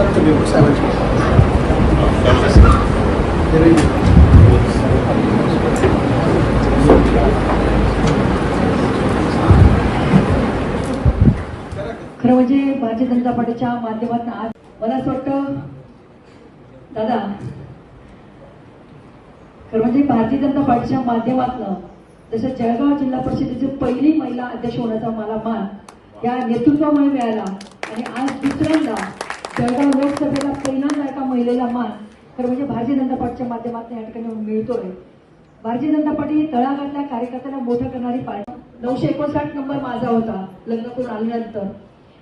up to New 17. खरं म्हणजे भारतीय जनता पार्टीच्या माध्यमातून आज मला असं वाटतं दादा खरं म्हणजे भारतीय जनता पार्टीच्या माध्यमातून जसं जळगाव जिल्हा परिषदेची पहिली महिला अध्यक्ष होण्याचा मला मान या नेतृत्वामुळे मिळाला आणि आज दुसऱ्यांदा जळगाव लोकसभेला पहिल्यांदा एका महिलेला मान खरं म्हणजे भारतीय जनता पार्टीच्या माध्यमातून या ठिकाणी मिळतोय. भारतीय जनता पार्टी ही तळागातल्या कार्यकर्त्यांना मोठं करणारी पार्टी. नऊशे एकोणसाठ नंबर माझा होता लग्न करून आल्यानंतर.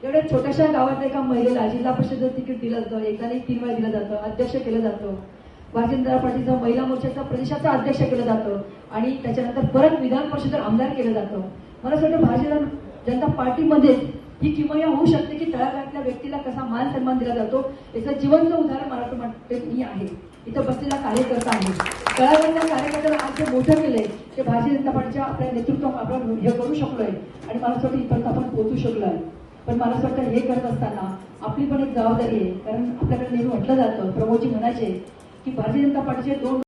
एवढ्या छोट्याशा गावातल्या एका महिलेला जिल्हा परिषद तिकीट दिलं जातं एकदा तीन वेळा दिलं जातं अध्यक्ष केलं जातं. भारतीय जनता पार्टीचं महिला मोर्चाचा प्रदेशाचा अध्यक्ष केलं जातं आणि त्याच्यानंतर परत विधान परिषदेत आमदार केलं जातं. मला असं वाटतं भारतीय जनता पार्टीमध्ये ही किमया होऊ शकते की तळागाळातल्या व्यक्तीला कसा मान सन्मान दिला जातो? याचं जिवंत उदाहरण मला वाटते मी आहे. इथं बसलेला कार्यकर्ता आहे. तळागाळातल्या कार्यकर्त्याला आज जे मोठं केलंय ते भारतीय जनता पार्टीच्या आपल्या नेतृत्व आपण हे करू शकलोय. आणि मला असं वाटतं इथपर्यंत आपण पोहोचू शकलोय. पण मला असं वाटतं हे करत असताना आपली पण एक जबाबदारी आहे. कारण आपल्याकडे नेहमी म्हटलं जातं प्रमोदजी म्हणायचे की भारतीय जनता पार्टीचे दोन